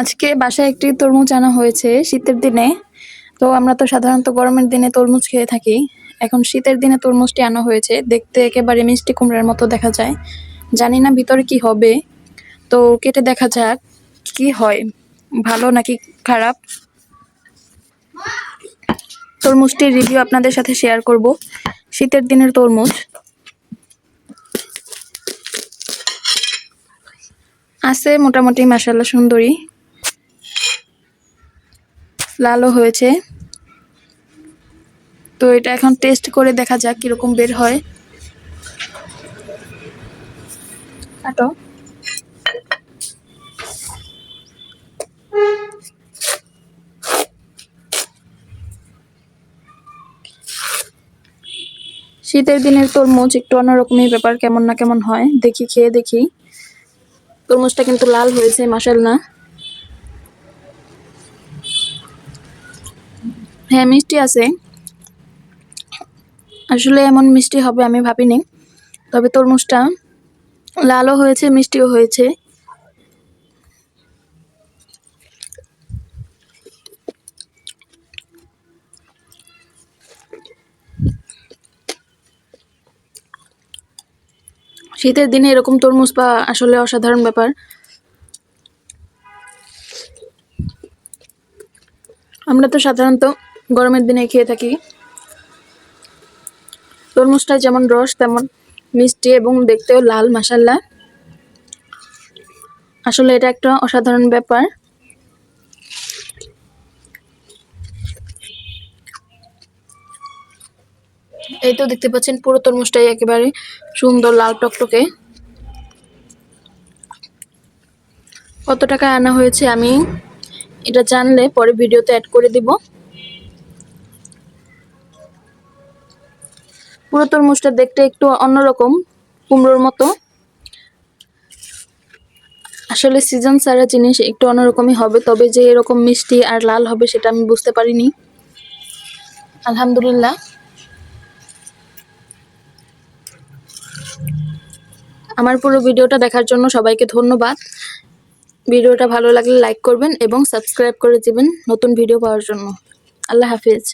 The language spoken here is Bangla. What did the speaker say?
আজকে বাসায় একটি তরমুজ আনা হয়েছে শীতের দিনে। তো আমরা তো সাধারণত গরমের দিনে তরমুজ খেয়ে থাকি। এখন শীতের দিনে তরমুজটি আনা হয়েছে। দেখতে একেবারে মিষ্টি কুমড়ার মতো দেখা যায়। জানি না ভিতরে কি হবে। তো কেটে দেখা যাক কি হয়। ভালো নাকি খারাপ? তরমুজটির রিভিউ আপনাদের সাথে শেয়ার করব। শীতের দিনের তরমুজ। আছে মোটামুটি মাসাল্লাহ সুন্দরী। লালও হয়েছে। তো এটা এখন টেস্ট করে দেখা যাক কীরকম বের হয়। শীতের দিনের তরমুজ একটু অন্যরকমই ব্যাপার, কেমন না কেমন হয়। দেখি, খেয়ে দেখি। তরমুজটা কিন্তু লাল হয়েছে মাসাল্লাহ হ্যাঁ মিষ্টি আছে। আসলে এমন মিষ্টি হবে আমি ভাবিনি। তবে তরমুজটা লালও হয়েছে, মিষ্টিও হয়েছে। শীতের দিনে এরকম তরমুজ পাওয়া আসলে অসাধারণ ব্যাপার। আমরা তো সাধারণত গরমের দিনে খেয়ে থাকি। তরমুজটা যেমন রস, তেমন মিষ্টি এবং দেখতেও লাল মাসাল্লা আসলে এটা একটা অসাধারণ ব্যাপার। এই তো দেখতে পাচ্ছেন, পুরো তরমুজটাই একেবারে সুন্দর লাল টকটকে। কত টাকা আনা হয়েছে আমি এটা জানলে পরে ভিডিওতে অ্যাড করে দিব। পুরো তরমুজটা দেখতে একটু অন্যরকম, কুমড়োর মতো। আসলে সিজন সারা জিনিস একটু অন্যরকমই হবে, তবে যে এরকম মিষ্টি আর লাল হবে সেটা আমি বুঝতে পারিনি। আলহামদুলিল্লাহ। আমার পুরো ভিডিওটা দেখার জন্য সবাইকে ধন্যবাদ। ভিডিওটা ভালো লাগলে লাইক করবেন এবং সাবস্ক্রাইব করে দিবেন নতুন ভিডিও পাওয়ার জন্য। আল্লাহ হাফিজ।